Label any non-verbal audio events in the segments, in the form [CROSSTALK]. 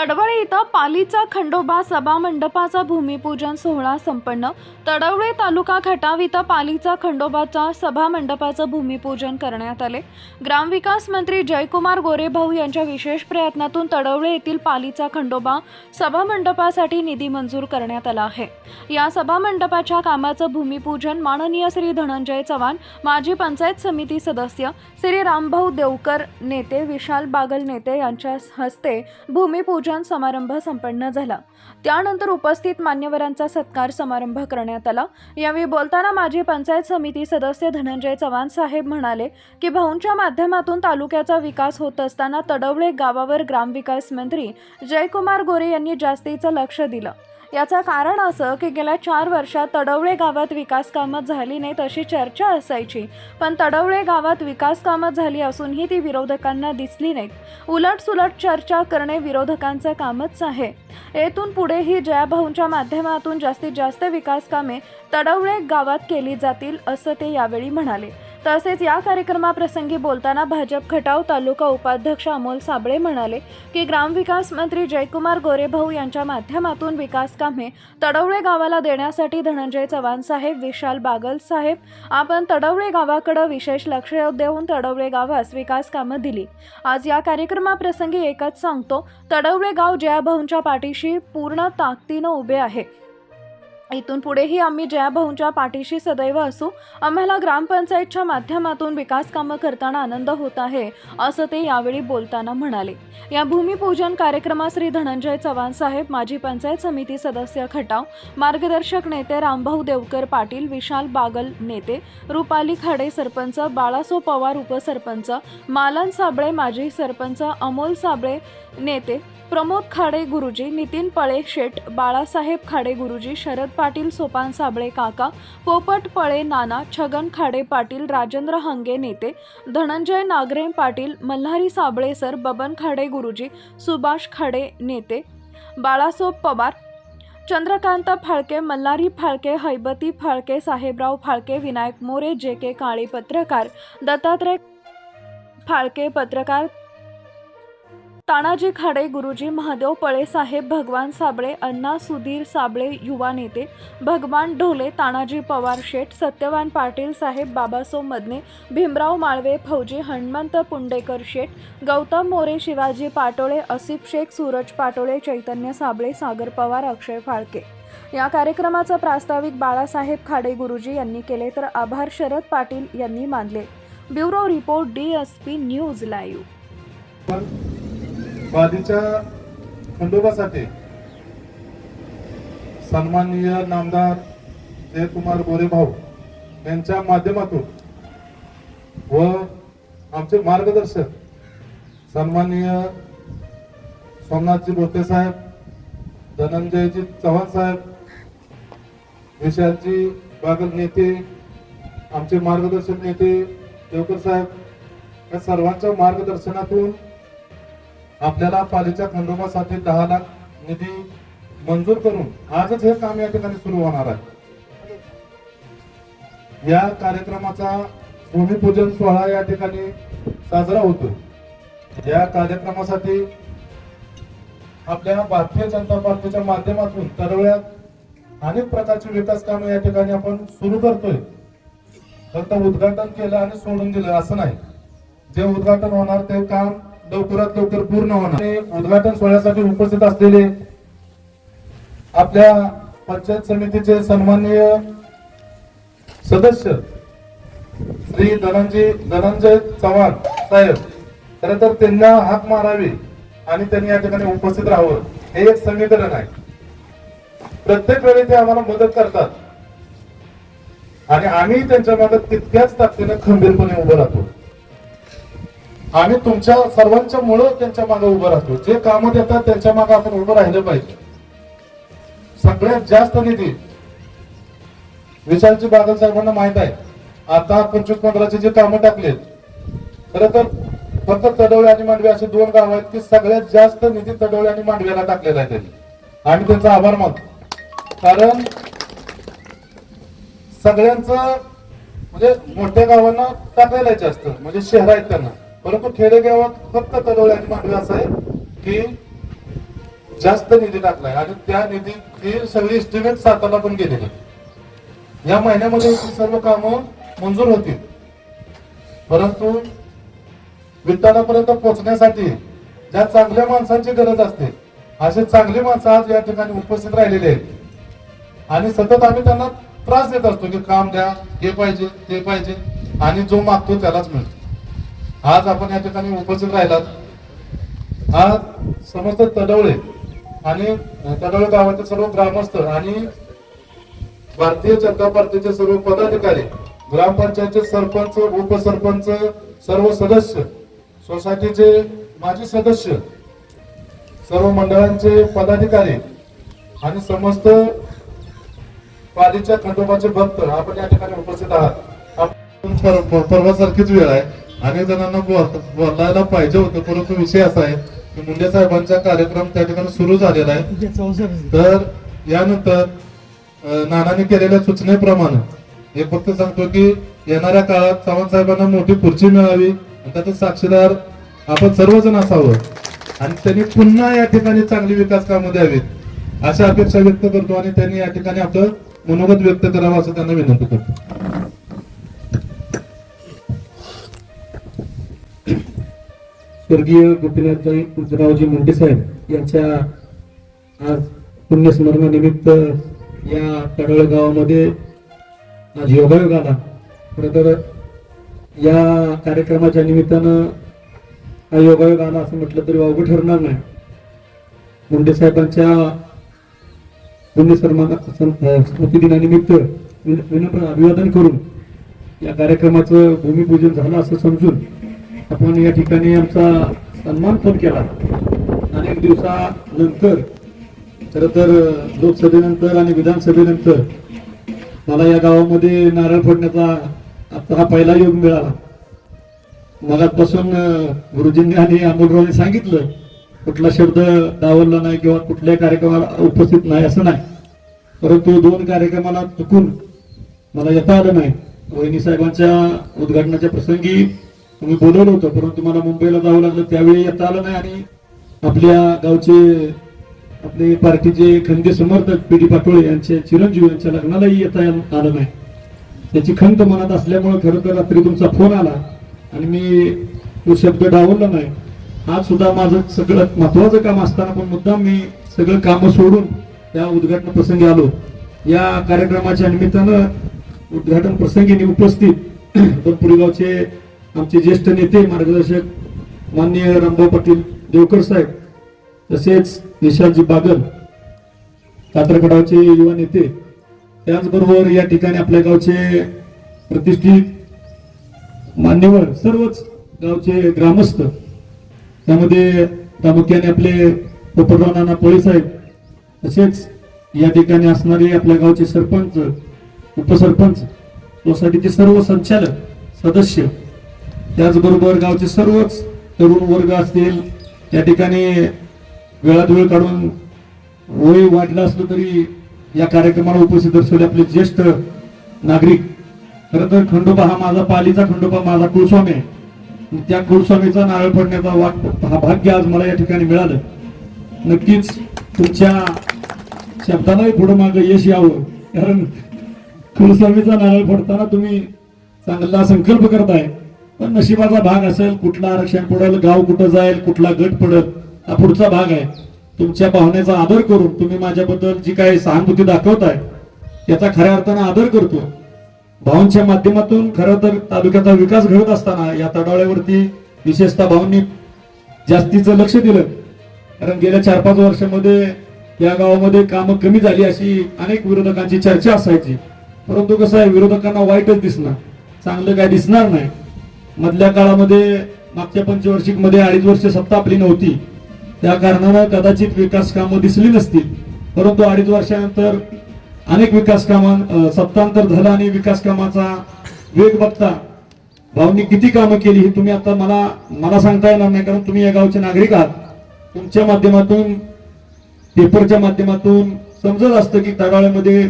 तडवळे इथं पालीचा खंडोबा सभा मंडपाचा भूमिपूजन सोहळा संपन्न. तडवळे तालुका खटाव इथं पालीचा खंडोबाचा सभा मंडपाचं भूमिपूजन करण्यात आले. ग्रामविकास मंत्री जयकुमार गोरेभाऊ यांच्या विशेष प्रयत्नातून तडवळे येथील पालीचा खंडोबा सभा मंडपासाठी निधी मंजूर करण्यात आला आहे. या सभा मंडपाच्या कामाचं भूमिपूजन माननीय श्री धनंजय चव्हाण माजी पंचायत समिती सदस्य श्री रामभाऊ देवकर नेते विशाल बागल नेते यांच्या हस्ते भूमिपूजन समारंभ संपन्न झाला. त्यानंतर उपस्थित मान्यवरांचा सत्कार समारंभ करण्यात आला. यावेळी बोलताना माजी पंचायत समिती सदस्य धनंजय चव्हाण साहेब म्हणाले की भाऊंच्या माध्यमातून तालुक्याचा विकास होत असताना तडवळे गावावर ग्रामविकास मंत्री जयकुमार गोरे यांनी जास्तीचं लक्ष दिलं. याचं कारण असं की गेल्या चार वर्षात तडवळे गावात विकास कामं झाली नाहीत अशी चर्चा असायची. पण तडवळे गावात विकास कामं झाली असूनही ती विरोधकांना दिसली नाहीत. उलट सुलट चर्चा करणे विरोधकांचं कामच आहे. येथून पुढेही जयाभाऊंच्या माध्यमातून जास्तीत जास्त विकास कामे तडवळे गावात केली जातील असं ते यावेळी म्हणाले. तसेच या कार्यक्रमाप्रसंगी बोलताना भाजप खटाव तालुका उपाध्यक्ष अमोल साबळे म्हणाले की ग्रामविकास मंत्री जयकुमार गोरेभाऊ यांच्या माध्यमातून विकास कामे तडवळे गावाला देण्यासाठी धनंजय चव्हाण साहेब विशाल बागल साहेब आपण तडवळे गावाकडे विशेष लक्ष देऊन तडवळे गावास विकास कामं दिली. आज या कार्यक्रमाप्रसंगी एकच सांगतो तडवळे गाव जयाभाऊंच्या पाठीशी पूर्ण ताकदीनं उभे आहे. इथून पुढेही आम्ही जयाभाऊंच्या पाठीशी सदैव असू. आम्हाला ग्रामपंचायतच्या माध्यमातून विकास कामं करताना आनंद होत आहे असं ते यावेळी बोलताना म्हणाले. या भूमिपूजन कार्यक्रमात श्री धनंजय चव्हाण साहेब माजी पंचायत समिती सदस्य खटाव मार्गदर्शक नेते रामभाऊ देवकर पाटील विशाल बागल नेते रुपाली खाडे सरपंच बाळासो पवार उपसरपंच मालन साबळे माजी सरपंच अमोल साबळे नेते प्रमोद खाडे गुरुजी नितीन पळे शेट बाळासाहेब खाडे गुरुजी शरद पाटील सोपान साबळे काका पोपट पळे नाना छगन खाडे पाटील राजेंद्र हंगे नेते धनंजय नागरे पाटील मल्हारी साबळे सर बबन खाडे गुरुजी सुभाष खाडे नेते बाळासोब पवार चंद्रकांत फाळके मल्हारी फाळके हैबती फाळके साहेबराव फाळके विनायक मोरे जे के काळे पत्रकार दत्तात्रय फाळके पत्रकार तानाजी खाडे गुरुजी महादेव पळे साहेब भगवान साबळे अण्णा सुधीर साबळे युवा नेते भगवान ढोले तानाजी पवार शेठ सत्यवान पाटील साहेब बाबासो मदने भीमराव माळवे फौजी हनुमंत पुंडेकर शेठ गौतम मोरे शिवाजी पाटोळे असिफ शेख सूरज पाटोळे चैतन्य साबळे सागर पवार अक्षय फाळके. या कार्यक्रमाचा प्रास्ताविक बाळासाहेब खाडे गुरुजी यांनी केले तर आभार शरद पाटील यांनी मानले. Bureau report D S P news live. बादीच्या खंडोबासाठी सन्माननीय नामदार जयकुमार गोरे भाऊ यांच्या माध्यमातून व आमचे मार्गदर्शक सन्माननीय सोमनाथजी बोटे साहेब धनंजयजी चव्हाण साहेब विशालजी बागल नेते आमचे मार्गदर्शक नेते देवकर साहेब या सर्वांच्या मार्गदर्शनातून आपल्याला पालीच्या खंडोबासाठी दहा लाख निधी मंजूर करून आजच हे काम या ठिकाणी सुरू होणार आहे. या कार्यक्रमाचा भूमिपूजन सोहळा या ठिकाणी साजरा होतोय या कार्यक्रमासाठी आपल्या भारतीय जनता पार्टीच्या माध्यमातून तरवळ्यात अनेक प्रकारची विकास कामे या ठिकाणी आपण सुरू करतोय. फक्त उद्घाटन केलं आणि सोडून दिलं असं नाही. जे उद्घाटन होणार ते काम लवकरात लवकर पूर्ण होणार. आणि उद्घाटन सोहळ्यासाठी उपस्थित असलेले आपल्या पंचायत समितीचे सन्माननीय सदस्य श्री धनंजय धनंजय चव्हाण साहेब खर तर त्यांना हाक मारावी आणि त्यांनी या ठिकाणी उपस्थित राहावं हे एक समीकरण आहे. प्रत्येक वेळी ते आम्हाला मदत करतात. आणि आम्ही त्यांच्या मागे तितक्याच ताकदीनं खंबीरपणे उभं राहतो. आम्ही तुमच्या सर्वांच्या मुळे त्यांच्या मागे उभं राहतो. जे कामं देतात त्यांच्या मागे आपण उभं राहिलं पाहिजे. सगळ्यात जास्त निधी विशालजी बादल साहेबांना माहीत आहे. आता पंचवीस पंधराचे जे कामं टाकले खर तर फक्त तडवळे आणि मांडवे असे दोन गाव आहेत की सगळ्यात जास्त निधी तडवळे आणि मांडव्याला टाकलेला आहे त्यांनी. आणि त्यांचा आभार मानतो. कारण सगळ्यांचं म्हणजे मोठ्या गावांना टाकायला जास्त म्हणजे शहर आहेत त्यांना. परंतु खेडेगावात फक्त तडवळे आणि मांडवे असं आहे की जास्त निधी टाकलाय. आणि त्या निधी ती सगळी इस्टिमेट साताला पण गेलेली या महिन्यामध्ये सर्व कामं मंजूर होतील. परंतु विठ्ठलापर्यंत पोहोचण्यासाठी ज्या चांगल्या माणसांची गरज असते असे चांगली माणसं आज या ठिकाणी उपस्थित राहिलेली आहेत. आणि सतत आम्ही त्यांना त्रास देत असतो की काम द्या हे पाहिजे ते पाहिजे आणि जो मागतो त्यालाच मिळतो. आज आपण या ठिकाणी उपस्थित राहिलात. आज समस्त तडवळे आणि तडवळे गावाचे सर्व ग्रामस्थ आणि भारतीय जनता पार्टीचे सर्व पदाधिकारी ग्रामपंचायतचे सरपंच उपसरपंच सर्व सदस्य सोसायटीचे माजी सदस्य सर्व मंडळांचे पदाधिकारी आणि समस्त पालीच्या खंडोबाचे भक्त आपण या ठिकाणी उपस्थित आहात. आपण पर- परवासारखीच वेळ आहे. अनेक जणांना बोल- बोलायला पाहिजे होतं परंतु विषय असा आहे की मुंडे साहेबांचा कार्यक्रम त्या ठिकाणी सुरू झालेला आहे. तर यानंतर नानांनी केलेल्या सूचनेप्रमाणे हे फक्त सांगतो की येणाऱ्या काळात चव्हाण साहेबांना मोठी खुर्ची मिळावी आणि त्याचे साक्षीदार आपण सर्वजण असावं आणि त्यांनी पुन्हा या ठिकाणी चांगली विकास कामं द्यावीत अशा अपेक्षा व्यक्त करतो आणि त्यांनी या ठिकाणी आपलं मनोगत व्यक्त करावं असं त्यांना विनंती करतो. स्वर्गीय गोपीनाथजी रावजी मुंडे साहेब यांच्या आज पुण्यस्मरणानिमित्त या कडळ गावामध्ये आज योगायोग आला. खरं तर या कार्यक्रमाच्या निमित्तानं हा योगायोग आला असं म्हटलं तरी वावगं ठरणार नाही. मुंडे साहेबांच्या पुण्यस्मरणा स्मृती विन- विनम्र अभिवादन करून या कार्यक्रमाचं भूमिपूजन झालं असं समजून आपण या ठिकाणी आमचा सन्मान पण केला. अनेक दिवसानंतर खर तर लोकसभेनंतर आणि विधानसभेनंतर मला या गावामध्ये नारळ फोडण्याचा आता हा पहिला योग मिळाला. मगापासून गुरुजींनी आणि अमोलरावने सांगितलं कुठला शब्द डावलला नाही किंवा कुठल्याही कार्यक्रमाला उपस्थित नाही असं नाही. परंतु दोन कार्यक्रमाला चुकून मला येता आलं नाही. वहिनी साहेबांच्या उद्घाटनाच्या प्रसंगी तुम्ही बोलवलं होतं परंतु मला मुंबईला जावं लागलं. त्यावेळी येता आलं नाही आणि आपल्या गावचे आपले पार्टीचे खंदे समर्थक पी डी पाटोळे यांचे चिरंजीव यांच्या लग्नालाही येता आलं नाही. त्याची खंत मनात असल्यामुळे खरं तर रात्री तुमचा फोन आला आणि मी तो शब्द डावलला नाही. आज सुद्धा माझं सगळं महत्वाचं काम असताना पण मुद्दाम मी सगळं कामं सोडून त्या उद्घाटन प्रसंगी आलो. या कार्यक्रमाच्या निमित्तानं उद्घाटन प्रसंगी उपस्थित [CLEARS THROAT] दोनपुरी गावचे आमचे ज्येष्ठ नेते मार्गदर्शक माननीय रामभाऊ पाटील देवकर साहेब तसेच निशांतजी बागल कात्रगडावचे युवा नेते त्याचबरोबर या ठिकाणी आपल्या गावचे प्रतिष्ठित मान्यवर सर्वच गावचे ग्रामस्थ त्यामध्ये प्रामुख्याने आपले पोपटराव नाना पोळे साहेब तसेच या ठिकाणी असणारे आपल्या गावचे सरपंच उपसरपंच सोसायटीचे सर्व संचालक सदस्य त्याचबरोबर गावचे सर्वच तरुण वर्ग असतील या ठिकाणी वेळात वेळ काढून वय वाढलं असलं तरी या कार्यक्रमाला उपस्थित असलेले आपले ज्येष्ठ नागरिक खरं तर खंडोबा हा माझा पालीचा खंडोबा माझा कुळस्वामी आहे. त्या कुळस्वामीचा नारळ फोडण्याचा वाट हा भाग्य आज मला या ठिकाणी मिळालं. नक्कीच तुमच्या शब्दालाही पुढं मागं यश यावं. कारण कुळस्वामीचा नारळ फोडताना तुम्ही चांगला संकल्प करताय. पण नशिबाचा भाग असेल कुठला आरक्षण पडेल गाव कुठं जाईल कुठला गट पडेल हा पुढचा भाग आहे. तुमच्या भावनेचा आदर करून तुम्ही माझ्याबद्दल जी काही सहानुभूती दाखवताय त्याचा खऱ्या अर्थानं आदर करतो. भाऊंच्या माध्यमातून खरं तर तालुक्याचा विकास घडत असताना या तडाळ्यावरती विशेषतः भाऊंनी जास्तीचं लक्ष दिलं. कारण गेल्या चार पाच वर्षामध्ये या गावामध्ये कामं कमी झाली अशी अनेक विरोधकांची चर्चा असायची. परंतु कसं आहे विरोधकांना वाईटच दिसणार. चांगलं काय दिसणार नाही. मधल्या काळामध्ये मागच्या पंचवार्षिकमध्ये अडीच वर्ष सत्ता आपली नव्हती. त्या कारणानं कदाचित विकास कामं दिसली नसतील. परंतु अडीच वर्षानंतर अनेक विकास कामां सत्तांतर झालं आणि विकास कामाचा वेग बघता भाऊंनी किती कामं केली ही तुम्ही आता मला मला सांगता येणार नाही कारण तुम्ही या गावचे नागरिक आहात. तुमच्या माध्यमातून पेपरच्या माध्यमातून समजत असतं की तळाळ्यामध्ये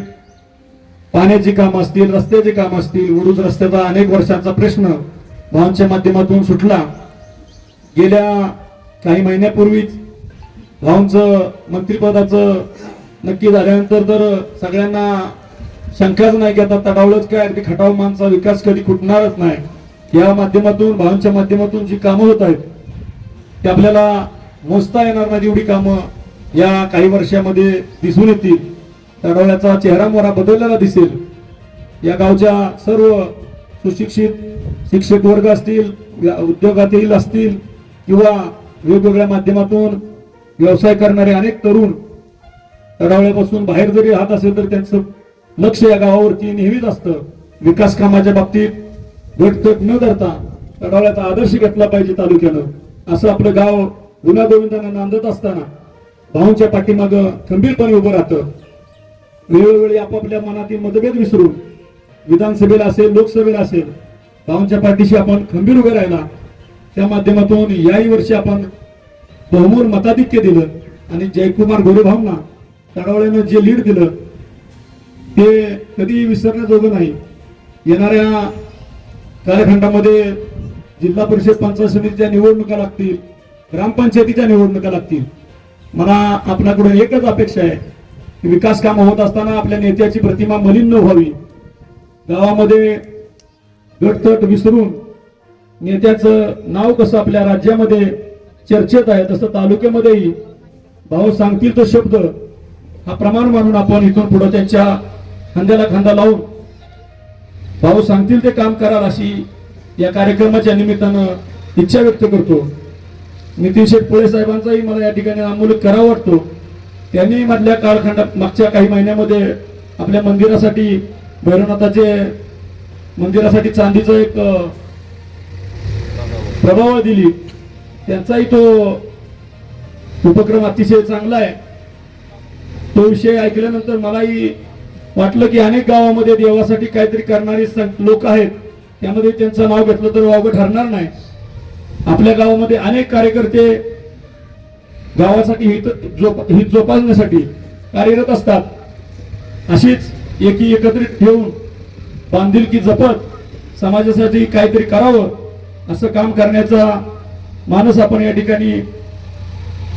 पाण्याची कामं असतील रस्त्याची कामं असतील उडूज रस्त्याचा अनेक वर्षांचा प्रश्न मॉनच्या माध्यमातून सुटला. गेल्या काही महिन्यापूर्वीच भाऊंचं मंत्रिपदाचं नक्की झाल्यानंतर तर सगळ्यांना शंकाच नाही की आता तडावलंच काय ते खटाव मानचा विकास कधी कुठणारच नाही. या माध्यमातून भावांच्या माध्यमातून जी कामं होत आहेत ते आपल्याला मोजता येणार नाही एवढी कामं. या काही वर्षामध्ये दिसून येतील. तडवल्याचा चेहरा मोहरा बदललेला दिसेल. या गावच्या सर्व सुशिक्षित शिक्षक वर्ग असतील उद्योगातील असतील किंवा वेगवेगळ्या माध्यमातून व्यवसाय करणारे अनेक तरुण तडावळ्यापासून बाहेर जरी राहत असेल तर त्यांचं लक्ष या गावावरती नेहमीच असतं. विकास कामाच्या बाबतीत घटतट न धरता तडावळ्याचा आदर्श घेतला पाहिजे तालुक्यानं. असं आपलं गाव गुन्हा गोविंदांना नांदत असताना भाऊंच्या पाठीमाग खंबीरपणे उभं राहतं. वेळोवेळी आपापल्या मनातील मतभेद विसरून विधानसभेला असेल लोकसभेला असेल भाऊंच्या पाठीशी आपण खंबीर उभे राहिला. त्या माध्यमातून याही वर्षी आपण बहुमोल मताधिक्य दिलं आणि जयकुमार गोरेभाऊंना तडावळ्यानं जे लीड दिलं ते कधी विसरण्याजोगं नाही. येणाऱ्या कालखंडामध्ये जिल्हा परिषद पंचायत समितीच्या निवडणुका लागतील ग्रामपंचायतीच्या निवडणुका लागतील. मला आपल्याकडून एकच अपेक्षा आहे की विकास कामं होत असताना आपल्या नेत्याची प्रतिमा मलिन न व्हावी. गावामध्ये गटतट विसरून नेत्याचं नाव कसं आपल्या राज्यामध्ये चर्चेत आहे तसं तालुक्यामध्येही भाऊ सांगतील तो शब्द. हा प्रमाण मानून आपण इथून पुढे त्यांच्या खांद्याला खांदा लावून भाऊ सांगतील ते काम कराल अशी या कार्यक्रमाच्या निमित्तानं इच्छा व्यक्त करतो. नितीन शेठ पुळे साहेबांचाही मला या ठिकाणी आंदोलन करावं वाटतो. त्यांनी मधल्या कालखंडात मागच्या काही महिन्यामध्ये आपल्या मंदिरासाठी भैरवनाथाचे मंदिरासाठी चांदीचं एक प्रभाव दिली. त्यांचाही तो उपक्रम अतिशय चांगला आहे. तो विषय ऐकल्यानंतर मलाही वाटलं की अनेक गावामध्ये देवासाठी काहीतरी करणारे लोक आहेत. त्यामध्ये त्यांचं नाव घेतलं तर वावगं ठरणार नाही. आपल्या गावामध्ये अनेक कार्यकर्ते गावासाठी हित जोप हित जोपासण्यासाठी कार्यरत असतात. अशीच एकी एकत्रित ठेवून बांधिलकी जपत समाजासाठी काहीतरी करावं असं काम करण्याचा मानस आपण या ठिकाणी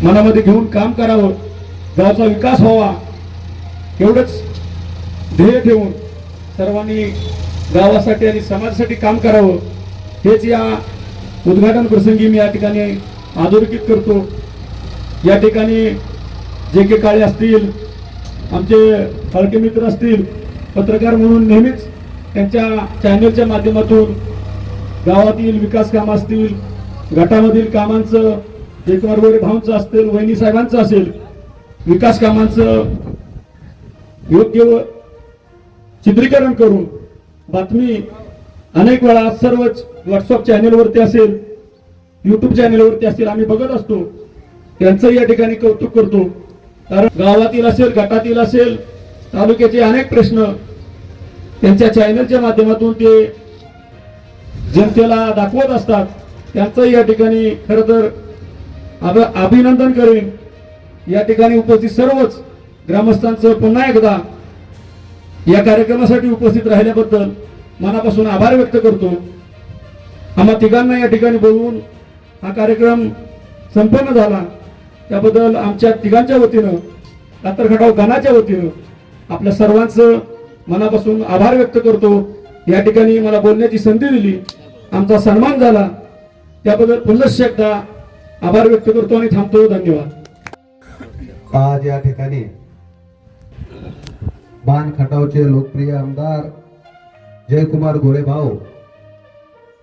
मनामध्ये घेऊन काम करावं गावचा विकास व्हावा एवढंच ध्येय ठेवून सर्वांनी गावासाठी आणि समाजासाठी काम करावं हेच या उद्घाटन प्रसंगी मी या ठिकाणी अधोरेखित करतो. या ठिकाणी जे के काळे असतील आमचे फळके मित्र असतील पत्रकार म्हणून नेहमीच त्यांच्या चॅनलच्या माध्यमातून गावातील विकास कामं असतील गटामधील कामांचं जयकुमार गोरे भाऊंचं असतील वहिनी साहेबांचं असेल विकास कामांचं योग्य व चित्रीकरण करून बातमी अनेक वेळा सर्वच व्हॉट्सअप चॅनेलवरती असेल यूट्यूब चॅनेलवरती असेल आम्ही बघत असतो. त्यांचं या ठिकाणी कौतुक करतो. कारण गावातील असेल गटातील असेल तालुक्याचे अनेक प्रश्न त्यांच्या चॅनलच्या माध्यमातून ते जनतेला दाखवत असतात. त्यांचं या ठिकाणी खर तर अभिनंदन करेन. या ठिकाणी उपस्थित सर्वच ग्रामस्थांचं पुन्हा एकदा या कार्यक्रमासाठी उपस्थित राहिल्याबद्दल मनापासून आभार व्यक्त करतो. आम्हा तिघांना या ठिकाणी बोलवून हा कार्यक्रम संपन्न झाला. त्याबद्दल आमच्या तिघांच्या वतीनं कातरखडाव गानाच्या वतीनं आपल्या सर्वांचं मनापासून आभार व्यक्त करतो. या ठिकाणी मला बोलण्याची संधी दिली. आमचा सन्मान झाला. त्याबद्दल पुनश्च एकदा आभार व्यक्त करतो आणि थांबतो. धन्यवाद. आज या ठिकाणी बाण खटावचे लोकप्रिय आमदार जयकुमार गोरेभाऊ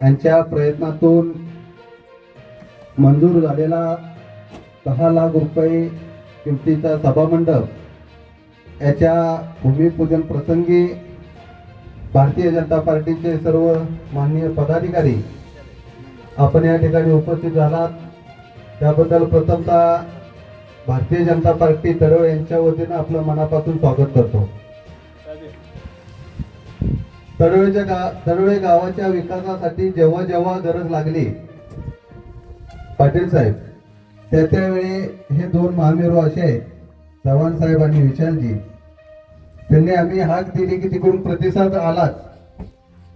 यांच्या प्रयत्नातून मंजूर झालेला दहा लाख रुपये किमतीचा सभामंडप. याच्या भूमिपूजन प्रसंगी भारतीय जनता पार्टीचे सर्व माननीय पदाधिकारी आपण या ठिकाणी उपस्थित झालात. त्याबद्दल प्रथमतः भारतीय जनता पार्टी तळवळ यांच्या वतीनं आपलं मनापासून स्वागत करतो. तळवळेच्या गा तळवळे गावाच्या विकासासाठी जेव्हा जेव्हा गरज लागली पाटील साहेब त्या त्यावेळी हे दोन महामेरू असे आहेत चव्हाण साहेब आणि विशालजी. त्यांनी आम्ही हाक दिली की तिकडून प्रतिसाद आलाच.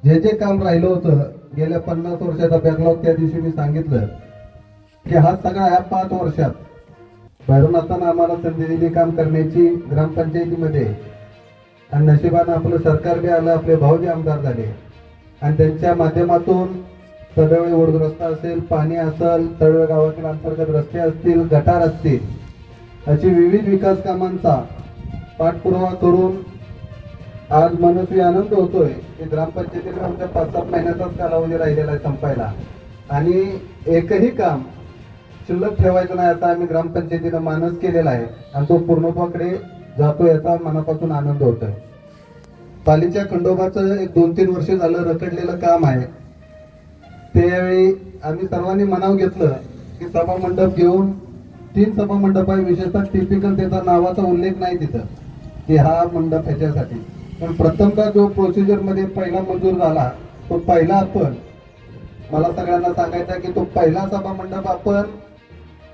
जे जे काम राहिलं होतं गेल्या पन्नास वर्षाचा बॅकलॉग त्या दिवशी मी सांगितलं की हा सगळा ह्या पाच वर्षात बाहेरून असताना आम्हाला संधी दिली काम करण्याची ग्रामपंचायतीमध्ये. आणि नशिबानं आपलं सरकार बी आलं आपले भाऊ बी आमदार झाले. आणि त्यांच्या माध्यमातून तडवळे ओढ रस्ता असेल पाणी असेल तडवळे गावातील अंतर्गत रस्ते असतील गटार असतील अशी विविध विकास कामांचा पाठपुरावा करून आज मनस्वी आनंद होतोय की ग्रामपंचायतीला आमच्या पाच सात महिन्याचाच कालावधी राहिलेला आहे संपायला. आणि एकही काम शिल्लक ठेवायचं नाही असा आम्ही ग्रामपंचायतीनं मानस केलेला आहे. आणि तो पूर्णत्वाकडे जातो याचा मनापासून आनंद होतोय. पालीच्या खंडोबाचं एक दोन तीन वर्ष झालं रखडलेलं काम आहे. त्यावेळी आम्ही सर्वांनी मनाव घेतलं की सभा मंडप घेऊन तीन सभा मंडप आहे विशेषतः टिपिकल त्याचा नावाचा उल्लेख नाही तिथं की हा मंडप ह्याच्यासाठी. पण प्रथमतः जो प्रोसिजरमध्ये पहिला मंजूर झाला तो पहिला आपण मला सगळ्यांना सांगायचा की तो पहिला सभा मंडप आपण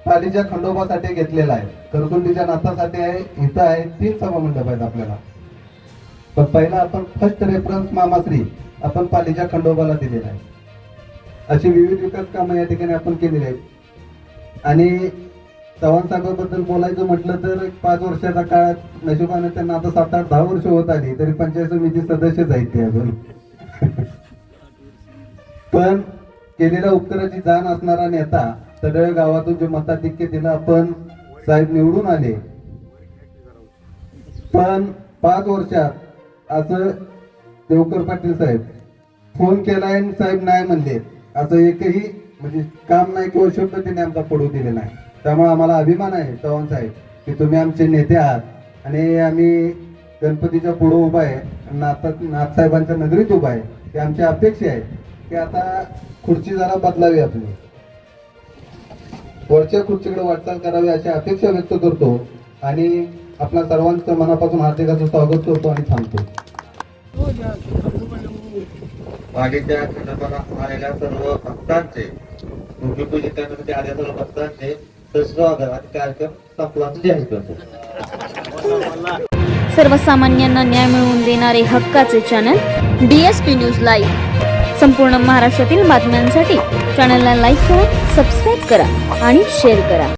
पालीच्या खंडोबासाठी घेतलेला आहे. करकुंडीच्या नाथासाठी आहे इथं आहे तीन सभा मंडप आहेत आपल्याला. पण पहिला आपण फर्स्ट रेफरन्स मामाश्री आपण पालीच्या खंडोबाला दिलेला आहे. अशी विविध विकास कामं या ठिकाणी आपण केलेली आहेत. आणि चव्हाण साहेबाबद्दल बोलायचं म्हटलं तर पाच वर्षाच्या काळात नशिबाने त्यांना आता सात आठ दहा वर्ष होत आली तरी पंचायत समिती सदस्यच आहेत ते अजून. [LAUGHS] पण केलेल्या उपकाराची जाण असणारा नेता तडळ गावातून जे मताधिक्य दिलं आपण साहेब निवडून आले. पण पाच वर्षात असं देवकर पाटील साहेब फोन केलाय साहेब नाही म्हणले. असं एकही म्हणजे काम नाही किंवा शब्द त्यांनी आमचा पडू दिले नाही त्यामुळे आम्हाला अभिमान आहे चव्हाण साहेब की तुम्ही आमचे नेते आहात आणि आम्ही गणपतीच्या पुढे उभा आहे आणि नाथ नाथसाहेबांच्या नगरीत उभा आहे. ही आमची अपेक्षा आहे. की आता खुर्ची जरा बदलावी आपली. वरच्या खुर्चीकडे वाटचाल करावी अशी अपेक्षा व्यक्त करतो आणि आपल्या सर्वांचं मनापासून हार्दिकाचं स्वागत करतो आणि थांबतो. हो, वाडीच्या खंडोबाला आलेल्या सर्व भक्तांचे भूमिपूजन करण्यासाठी आलेल्या सर्व भक्तांचे स्वागत आणि कार्यक्रम संपला. जाहीर करतो सर्वसामान्यांना न्याय मिळवून देणारे हक्काचे चॅनल डीएसपी न्यूज लाईव्ह संपूर्ण महाराष्ट्रातील बातम्यांसाठी चॅनलला लाईक करा सबस्क्राईब करा आणि शेअर करा.